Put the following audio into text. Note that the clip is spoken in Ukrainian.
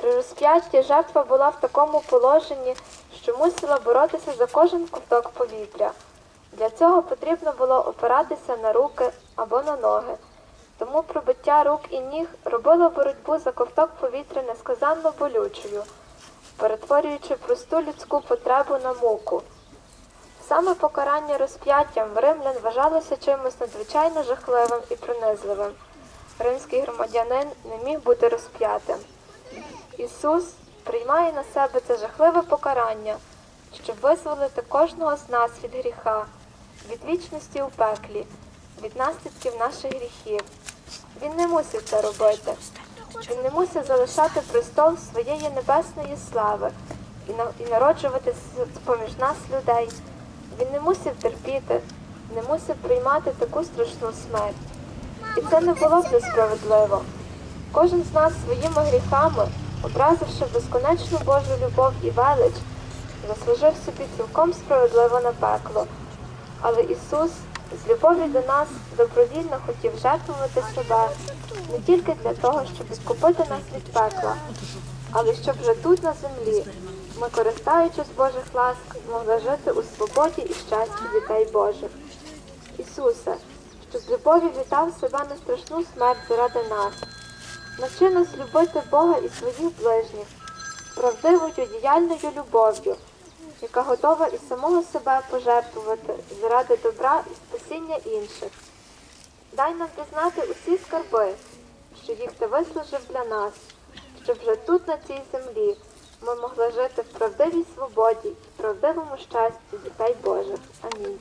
При розп'ятті жертва була в такому положенні, що мусила боротися за кожен ковток повітря. Для цього потрібно було опиратися на руки або на ноги. Тому пробиття рук і ніг робило боротьбу за ковток повітря несказанно болючою, перетворюючи просту людську потребу на муку. Саме покарання розп'яттям в римлян вважалося чимось надзвичайно жахливим і принизливим. Римський громадянин не міг бути розп'ятим. Ісус приймає на себе це жахливе покарання, щоб визволити кожного з нас від гріха, від вічності у пеклі, від наслідків наших гріхів. Він не мусив це робити. Він не мусив залишати престол своєї небесної слави і, на- народжувати поміж нас людей. Він не мусив терпіти, не мусив приймати таку страшну смерть. І це не було б несправедливо. Кожен з нас своїми гріхами, образивши безконечну Божу любов і велич, заслужив собі цілком справедливо на пекло. Але Ісус з любові до нас добровільно хотів жертвувати себе не тільки для того, щоб відкупити нас від пекла, але щоб вже тут на землі ми, користуючись Божих ласк, могли жити у свободі і щасті дітей Божих. Ісусе, що з любові віддав себе на страшну смерть заради нас. Навчи нас любити Бога і своїх ближніх, правдивою діяльною любов'ю, яка готова і самого себе пожертвувати заради добра і спасіння інших. Дай нам пізнати усі скарби, що їх ти вислужив для нас, щоб вже тут, на цій землі, ми могли жити в правдивій свободі і правдивому щасті дітей Божих. Амінь.